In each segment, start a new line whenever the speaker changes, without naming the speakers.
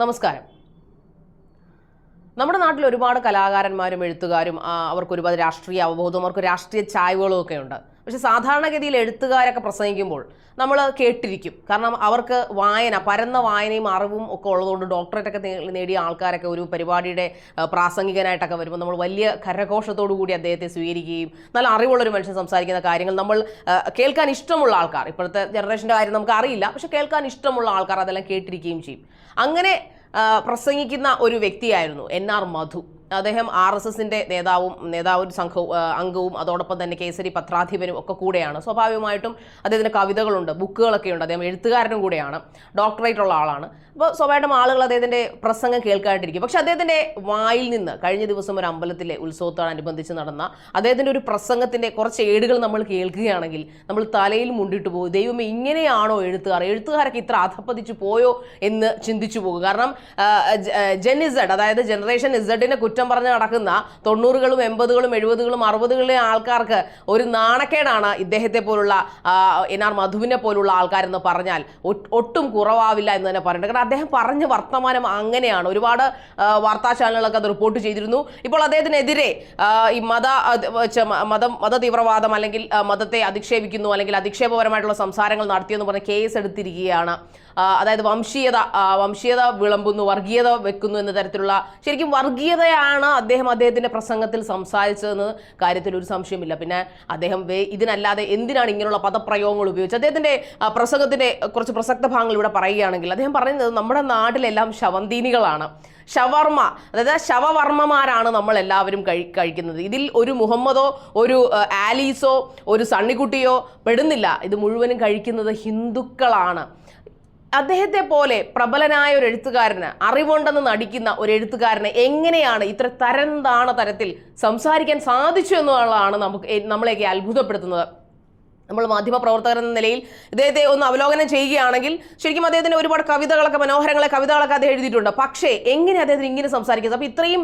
നമസ്കാരം. നമ്മുടെ നാട്ടിൽ ഒരുപാട് കലാകാരന്മാരും എഴുത്തുകാരും അവർക്ക് ഒരുപാട് രാഷ്ട്രീയ അവബോധം അവർക്ക് രാഷ്ട്രീയ ചായ്വുകളും ഒക്കെ ഉണ്ട്. പക്ഷെ സാധാരണഗതിയിൽ എഴുത്തുകാരൊക്കെ പ്രസംഗിക്കുമ്പോൾ നമ്മൾ കേട്ടിരിക്കും. കാരണം അവർക്ക് വായന പരന്ന വായനയും അറിവും ഒക്കെ ഉള്ളതുകൊണ്ട് ഡോക്ടറേറ്റ് ഒക്കെ നേടിയ ആൾക്കാരൊക്കെ ഒരു പരിപാടിയുടെ പ്രാസംഗികനായിട്ടൊക്കെ വരുമ്പോൾ നമ്മൾ വലിയ കരഘോഷത്തോടു കൂടി അദ്ദേഹത്തെ സ്വീകരിക്കുകയും നല്ല അറിവുള്ളൊരു മനുഷ്യൻ സംസാരിക്കുന്ന കാര്യങ്ങൾ നമ്മൾ കേൾക്കാൻ ഇഷ്ടമുള്ള ആൾക്കാർ. ഇപ്പോഴത്തെ ജനറേഷന്റെ കാര്യം നമുക്ക് അറിയില്ല. പക്ഷെ കേൾക്കാൻ ഇഷ്ടമുള്ള ആൾക്കാർ അതെല്ലാം കേട്ടിരിക്കുകയും ചെയ്യും. അങ്ങനെ പ്രസംഗിക്കുന്ന ഒരു വ്യക്തിയായിരുന്നു എൻ ആർ മധു. അദ്ദേഹം ആർ എസ് എസിന്റെ നേതാവും നേതാവും സംഘവും അംഗവും അതോടൊപ്പം തന്നെ കേസരി പത്രാധിപരും ഒക്കെ കൂടെയാണ്. സ്വാഭാവികമായിട്ടും അദ്ദേഹത്തിന് കവിതകളുണ്ട് ബുക്കുകളൊക്കെ ഉണ്ട്. അദ്ദേഹം എഴുത്തുകാരനും കൂടെയാണ് ഡോക്ടറേറ്റ് ഉള്ള ആളാണ്. അപ്പോൾ സ്വാഭാവികമായിട്ടും ആളുകൾ അദ്ദേഹത്തിന്റെ പ്രസംഗം കേൾക്കാണ്ടിരിക്കും. പക്ഷെ അദ്ദേഹത്തിന്റെ വായിൽ നിന്ന് കഴിഞ്ഞ ദിവസം ഒരു അമ്പലത്തിലെ ഉത്സവത്തോടനുബന്ധിച്ച് നടന്ന അദ്ദേഹത്തിന്റെ ഒരു പ്രസംഗത്തിന്റെ കുറച്ച് ഏടുകൾ നമ്മൾ കേൾക്കുകയാണെങ്കിൽ നമ്മൾ തലയിൽ മുണ്ടിട്ട് പോകും. ദൈവമേ ഇങ്ങനെയാണോ എഴുത്തുകാർ? എഴുത്തുകാരൊക്കെ ഇത്ര അധപ്പതിച്ചു പോയോ എന്ന് ചിന്തിച്ചു പോകും. കാരണം ജെൻ ഇസഡ് അതായത് ജനറേഷൻ ഇസഡിനെ കുറ്റം പറഞ്ഞ് നടക്കുന്ന തൊണ്ണൂറുകളും എൺപതുകളും എഴുപതുകളും അറുപതുകളിലെ ആൾക്കാർക്ക് ഒരു നാണക്കേടാണ് ഇദ്ദേഹത്തെ പോലുള്ള എൻ ആർ മധുവിനെ പോലുള്ള ആൾക്കാരെന്ന് പറഞ്ഞാൽ. ഒട്ടും കുറവാവില്ല എന്ന് തന്നെ പറയുന്നുണ്ട്. കാരണം അദ്ദേഹം പറഞ്ഞ വർത്തമാനം അങ്ങനെയാണ്. ഒരുപാട് വാർത്താ ചാനലുകളൊക്കെ അത് റിപ്പോർട്ട് ചെയ്തിരുന്നു. ഇപ്പോൾ അദ്ദേഹത്തിനെതിരെ ഈ മത മതം മത തീവ്രവാദം അല്ലെങ്കിൽ മതത്തെ അധിക്ഷേപിക്കുന്നു അല്ലെങ്കിൽ അധിക്ഷേപപരമായിട്ടുള്ള സംസാരങ്ങൾ നടത്തിയെന്ന് പറഞ്ഞ് കേസ് എടുത്തിരിക്കുകയാണ് അതായത് വംശീയത വംശീയത വിളമ്പുന്നു വർഗീയത വെക്കുന്നു എന്ന തരത്തിലുള്ള ശരിക്കും വർഗീയതയാണ് അദ്ദേഹം അദ്ദേഹത്തിന്റെ പ്രസംഗത്തിൽ സംസാരിച്ചതെന്ന് കാര്യത്തിൽ ഒരു സംശയമില്ല പിന്നെ അദ്ദേഹം ഇതിനല്ലാതെ എന്തിനാണ് ഇങ്ങനെയുള്ള പദപ്രയോഗങ്ങൾ ഉപയോഗിച്ചത്? അദ്ദേഹത്തിന്റെ പ്രസംഗത്തിന്റെ കുറച്ച് പ്രസക്ത ഭാഗങ്ങൾ ഇവിടെ പറയുകയാണെങ്കിൽ അദ്ദേഹം പറയുന്നത് നമ്മുടെ നാട്ടിലെല്ലാം ശവന്തീനികളാണ്. ശവർമ്മ അതായത് ശവവർമ്മമാരാണ് നമ്മൾ എല്ലാവരും കഴി കഴിക്കുന്നത്. ഇതിൽ ഒരു മുഹമ്മദോ ഒരു ആലീസോ ഒരു സണ്ണിക്കുട്ടിയോ പെടുന്നില്ല. ഇത് മുഴുവനും കഴിക്കുന്നത് ഹിന്ദുക്കളാണ്. അദ്ദേഹത്തെ പോലെ പ്രബലനായ ഒരു എഴുത്തുകാരന് അറിവുണ്ടെന്ന് നടിക്കുന്ന ഒരു എഴുത്തുകാരനെ എങ്ങനെയാണ് ഇത്ര തരം താണ തരത്തിൽ സംസാരിക്കാൻ സാധിച്ചു എന്നുള്ളതാണ് നമുക്ക് നമ്മളെയൊക്കെ അത്ഭുതപ്പെടുത്തുന്നത്. നമ്മൾ മാധ്യമപ്രവർത്തകർ എന്ന നിലയിൽ ഇദ്ദേഹത്തെ ഒന്ന് അവലോകനം ചെയ്യുകയാണെങ്കിൽ ശരിക്കും അദ്ദേഹത്തിന് ഒരുപാട് കവിതകളൊക്കെ മനോഹരങ്ങളെ കവിതകളൊക്കെ അദ്ദേഹം എഴുതിയിട്ടുണ്ട്. പക്ഷേ എങ്ങനെ അദ്ദേഹത്തിന് ഇങ്ങനെ സംസാരിക്കുന്നത് അപ്പോൾ ഇത്രയും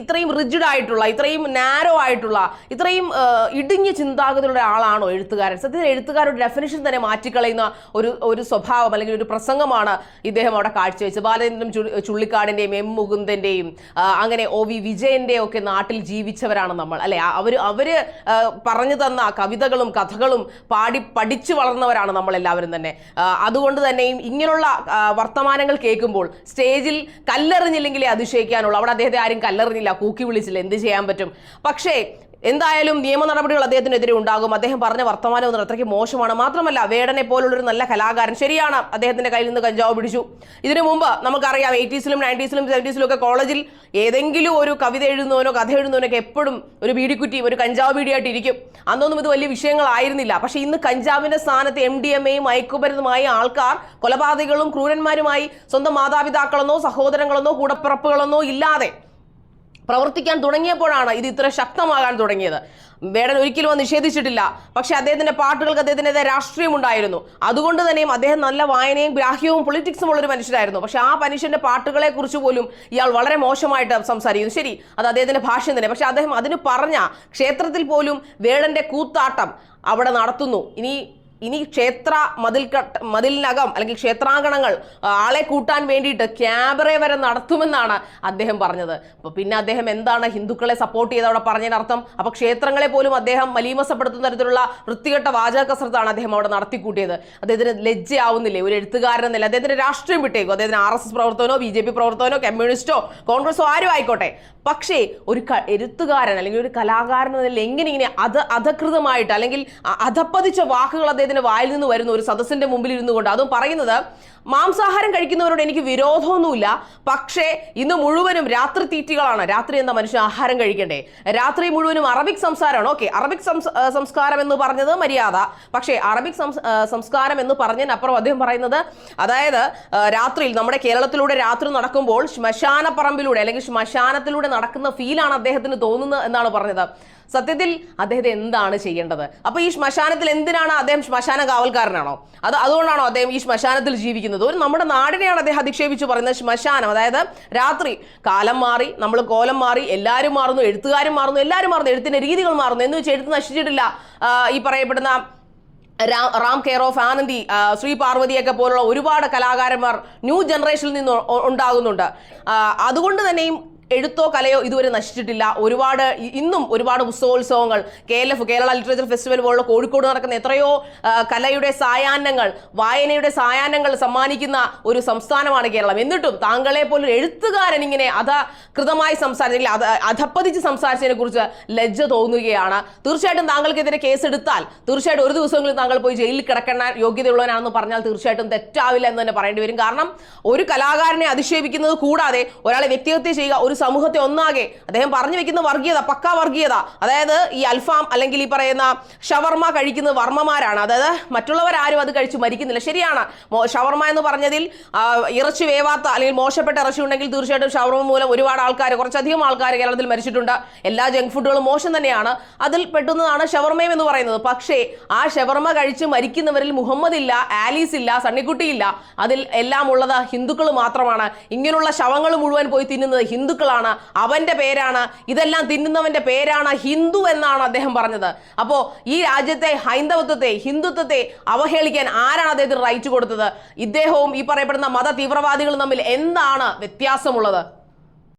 ഇത്രയും റിജിഡ് ആയിട്ടുള്ള ഇത്രയും നാരോ ആയിട്ടുള്ള ഇത്രയും ഇടുങ്ങിയ ചിന്താഗതിയുള്ള ആളാണോ എഴുത്തുകാരൻ? സത്യത്തിൽ എഴുത്തുകാരുടെ ഡെഫിനിഷൻ തന്നെ മാറ്റിക്കളയുന്ന ഒരു ഒരു സ്വഭാവം അല്ലെങ്കിൽ ഒരു പ്രസംഗമാണ് ഇദ്ദേഹം അവിടെ കാഴ്ചവെച്ചത്. ബാലചന്ദ്രൻ ചുള്ളിക്കാടിന്റെയും എം മുകുന്ദന്റെയും അങ്ങനെ ഒ വി വിജയന്റെയും ഒക്കെ നാട്ടിൽ ജീവിച്ചവരാണ് നമ്മൾ. അല്ലെ? അവർ അവർ പറഞ്ഞു തന്ന കവിതകളും കഥകളും പാടി പഠിച്ചു വളർന്നവരാണ് നമ്മളെല്ലാവരും തന്നെ. അതുകൊണ്ട് തന്നെയും ഇങ്ങനെയുള്ള വർത്തമാനങ്ങൾ കേൾക്കുമ്പോൾ സ്റ്റേജിൽ കല്ലെറിഞ്ഞില്ലെങ്കിലേ അതിശയിക്കാനുള്ളൂ. അവിടെ അദ്ദേഹത്തെ ആരും കല്ലെറിഞ്ഞില്ല. കൂക്കി വിളിച്ചില്ല. എന്ത് ചെയ്യാൻ പറ്റും? പക്ഷേ എന്തായാലും നിയമ നടപടികൾ അദ്ദേഹത്തിനെതിരെ ഉണ്ടാകും. അദ്ദേഹം പറഞ്ഞ വർത്തമാനം ഒന്നും അത്രയ്ക്ക് മോശമാണ്. മാത്രമല്ല വേടനെ പോലുള്ളൊരു നല്ല കലാകാരൻ ശരിയാണ്. അദ്ദേഹത്തിന്റെ കയ്യിൽ നിന്ന് കഞ്ചാവ് പിടിച്ചു. ഇതിനു മുമ്പ് നമുക്കറിയാം എയ്റ്റീസിലും നയന്റീസിലും സെവന്റീസിലും ഒക്കെ കോളേജിൽ ഏതെങ്കിലും ഒരു കവിത എഴുതുന്നവനോ കഥ എഴുതുന്നവനോ ഒക്കെ എപ്പോഴും ഒരു ബീഡിക്കുറ്റിയും ഒരു കഞ്ചാവ് ബീഡിയായിട്ട് ഇരിക്കും. അന്നൊന്നും ഇത് വലിയ വിഷയങ്ങളായിരുന്നില്ല. പക്ഷേ ഇന്ന് കഞ്ചാവിന്റെ സ്ഥാനത്ത് എം ഡി എം എയും മയക്കുമരുന്നുമായി ആൾക്കാർ കൊലപാതകങ്ങളും ക്രൂരന്മാരുമായി സ്വന്തം മാതാപിതാക്കളെന്നോ സഹോദരങ്ങളെന്നോ കൂടപ്പിറപ്പുകളെന്നോ ഇല്ലാതെ പ്രവർത്തിക്കാൻ തുടങ്ങിയപ്പോഴാണ് ഇത് ഇത്ര ശക്തമാകാൻ തുടങ്ങിയത്. വേടൻ ഒരിക്കലും അത് നിഷേധിച്ചിട്ടില്ല. പക്ഷെ അദ്ദേഹത്തിന്റെ പാട്ടുകൾക്ക് അദ്ദേഹത്തിന്റെതായ രാഷ്ട്രീയം ഉണ്ടായിരുന്നു അതുകൊണ്ട് തന്നെയും അദ്ദേഹം നല്ല വായനയും ഗ്രാഹ്യവും പൊളിറ്റിക്സും ഉള്ളൊരു മനുഷ്യരായിരുന്നു പക്ഷെ ആ മനുഷ്യന്റെ പാട്ടുകളെ കുറിച്ച് പോലും ഇയാൾ വളരെ മോശമായിട്ട് സംസാരിക്കുന്നു. ശരി അത് അദ്ദേഹത്തിന്റെ ഭാഷ തന്നെ. പക്ഷെ അദ്ദേഹം അതിന് പറഞ്ഞ ക്ഷേത്രത്തിൽ പോലും വേടന്റെ കൂത്താട്ടം അവിടെ നടത്തുന്നു. ഇനി ഇനി ക്ഷേത്ര മതിൽ കട്ട് മതിലിനകം അല്ലെങ്കിൽ ക്ഷേത്രാങ്കണങ്ങൾ ആളെ കൂട്ടാൻ വേണ്ടിയിട്ട് ക്യാമറ വരെ നടത്തുമെന്നാണ് അദ്ദേഹം പറഞ്ഞത്. അപ്പൊ പിന്നെ അദ്ദേഹം എന്താണ് ഹിന്ദുക്കളെ സപ്പോർട്ട് ചെയ്ത് അവിടെ പറഞ്ഞതിനർത്ഥം? അപ്പൊ ക്ഷേത്രങ്ങളെ പോലും അദ്ദേഹം മലീമസപ്പെടുത്തുന്ന തരത്തിലുള്ള വൃത്തികെട്ട വാചക കസരത്താണ് അദ്ദേഹം അവിടെ നടത്തിക്കൂട്ടിയത്. അദ്ദേഹത്തിന് ലജ്ജയാവുന്നില്ലേ? ഒരു എഴുത്തുകാരൻ എന്നല്ല. അദ്ദേഹത്തിന്റെ രാഷ്ട്രീയം വിട്ടേക്കും. അദ്ദേഹത്തിന് ആർ എസ് എസ് പ്രവർത്തനോ ബി ജെ പി പ്രവർത്തനോ കമ്മ്യൂണിസ്റ്റോ കോൺഗ്രസോ ആരും ആയിക്കോട്ടെ. പക്ഷേ ഒരു എഴുത്തുകാരൻ അല്ലെങ്കിൽ ഒരു കലാകാരൻ എന്ന എങ്ങനെ ഇങ്ങനെ അത് അധകൃതമായിട്ട് അല്ലെങ്കിൽ അധപ്പതിച്ച വാക്കുകൾ അദ്ദേഹത്തിന്റെ വായിൽ നിന്ന് വരുന്ന ഒരു സദസ്സിന്റെ മുമ്പിൽ ഇരുന്നു കൊണ്ട് അതും പറയുന്നത് മാംസാഹാരം കഴിക്കുന്നവരോട് എനിക്ക് വിരോധമൊന്നുമില്ല. പക്ഷേ ഇന്ന് മുഴുവനും രാത്രി തീറ്റികളാണ്. രാത്രി എന്താ മനുഷ്യൻ ആഹാരം കഴിക്കണ്ടേ? രാത്രി മുഴുവനും അറബിക് സംസാരമാണ്. ഓക്കെ അറബിക് സംസ്കാരം എന്ന് പറഞ്ഞത് മര്യാദ. പക്ഷേ അറബിക് സംസ്കാരം എന്ന് പറഞ്ഞതിനപ്പുറം അദ്ദേഹം പറയുന്നത് അതായത് രാത്രിയിൽ നമ്മുടെ കേരളത്തിലൂടെ രാത്രി നടക്കുമ്പോൾ ശ്മശാനപ്പറമ്പിലൂടെ അല്ലെങ്കിൽ ശ്മശാനത്തിലൂടെ നടക്കുന്ന ഫീലാണ് അദ്ദേഹത്തിന് തോന്നുന്നത് എന്നാണ് പറഞ്ഞത്. സത്യത്തിൽ അദ്ദേഹത്തെ എന്താണ് ചെയ്യേണ്ടത്? അപ്പൊ ഈ ശ്മശാനത്തിൽ എന്തിനാണ് അദ്ദേഹം ശ്മശാന കാവൽക്കാരനാണോ? അത് അതുകൊണ്ടാണോ അദ്ദേഹം ഈ ശ്മശാനത്തിൽ ജീവിക്കുന്നത്? ഒരു നമ്മുടെ നാടിനെയാണ് അദ്ദേഹം അധിക്ഷേപിച്ച് പറയുന്നത് ശ്മശാനം. അതായത് രാത്രി കാലം മാറി നമ്മൾ കോലം മാറി എല്ലാവരും മാറുന്നു എഴുത്തുകാരും മാറുന്നു എല്ലാവരും മാറുന്നു എഴുത്തിന്റെ രീതികൾ മാറുന്നു. എന്ന് വെച്ച് എഴുത്ത് നശിച്ചിട്ടില്ല. ഈ പറയപ്പെടുന്ന രാം റാം കെയർ ഓഫ് ആനന്ദി ശ്രീ പാർവതിയൊക്കെ പോലുള്ള ഒരുപാട് കലാകാരന്മാർ ന്യൂ ജനറേഷനിൽ നിന്ന് ഉണ്ടാകുന്നുണ്ട്. അതുകൊണ്ട് തന്നെയും എഴുത്തോ കലയോ ഇതുവരെ നശിച്ചിട്ടില്ല. ഒരുപാട് ഇന്നും ഒരുപാട് ഉത്സവോത്സവങ്ങൾ K L F Kerala literature festival പോലുള്ള കോഴിക്കോട് നടക്കുന്ന എത്രയോ കലയുടെ സായാഹ്നങ്ങൾ വായനയുടെ സായാഹ്നങ്ങൾ സമ്മാനിക്കുന്ന ഒരു സംസ്ഥാനമാണ് കേരളം. എന്നിട്ടും താങ്കളെ പോലൊരു എഴുത്തുകാരൻ ഇങ്ങനെ അധകൃതമായി സംസാരിച്ചില്ല അധ അധപ്പതിച്ച് സംസാരിച്ചതിനെ കുറിച്ച് ലജ്ജ തോന്നുകയാണ്. തീർച്ചയായിട്ടും താങ്കൾക്കെതിരെ കേസെടുത്താൽ തീർച്ചയായിട്ടും ഒരു ദിവസങ്ങളിൽ താങ്കൾ പോയി ജയിലിൽ കിടക്കേണ്ട യോഗ്യതയുള്ളവനാണെന്ന് പറഞ്ഞാൽ തീർച്ചയായിട്ടും തെറ്റാവില്ല എന്ന് തന്നെ പറയേണ്ടി വരും. കാരണം ഒരു കലാകാരനെ അധിക്ഷേപിക്കുന്നത് കൂടാതെ ഒരാളെ വ്യക്തിഹത്യ ചെയ്യുക ഒരു സമൂഹത്തെ ഒന്നാകെ അദ്ദേഹം പറഞ്ഞു വെക്കുന്ന വർഗീയത പക്ക വർഗീയത. അതായത് ഈ അൽഫാം അല്ലെങ്കിൽ ഈ പറയുന്ന ഷവർമ കഴിക്കുന്ന വർമ്മമാരാണ്. അതായത് മറ്റുള്ളവരാരും അത് കഴിച്ചു മരിക്കുന്നില്ല. ശരിയാണ്. ഷവർമ എന്ന് പറഞ്ഞതിൽ ഇറച്ചി വേവാത്ത അല്ലെങ്കിൽ മോശപ്പെട്ട ഇറച്ചി ഉണ്ടെങ്കിൽ തീർച്ചയായിട്ടും ഷവർമ മൂലം ഒരുപാട് ആൾക്കാർ കുറച്ചധികം ആൾക്കാർ കേരളത്തിൽ മരിച്ചിട്ടുണ്ട്. എല്ലാ ജങ്ക് ഫുഡുകളും മോശം തന്നെയാണ്. അതിൽ പെട്ടുന്നതാണ് ഷവർമയം എന്ന് പറയുന്നത്. പക്ഷേ ആ ഷവർമ കഴിച്ച് മരിക്കുന്നവരിൽ മുഹമ്മദ് ഇല്ല ആലീസ് ഇല്ല സണ്ണിക്കുട്ടി ഇല്ല. അതിൽ എല്ലാം ഉള്ളത് ഹിന്ദുക്കൾ മാത്രമാണ്. ഇങ്ങനെയുള്ള ശവങ്ങൾ മുഴുവൻ പോയി തിന്നുന്നത് ഹിന്ദുക്കളാണ്. അവന്റെ പേരാണ്. ഇതെല്ലാം തിന്നുന്നവന്റെ പേരാണ് ഹിന്ദു എന്നാണ് അദ്ദേഹം പറഞ്ഞത്. അപ്പോ ഈ രാജ്യത്തെ ഹൈന്ദവത്വത്തെ ഹിന്ദുത്വത്തെ അവഹേളിക്കാൻ ആരാണ് അദ്ദേഹത്തിന് റൈറ്റ് കൊടുത്തത്? ഇദ്ദേഹവും ഈ പറയപ്പെടുന്ന മത തീവ്രവാദികളും തമ്മിൽ എന്താണ് വ്യത്യാസമുള്ളത്?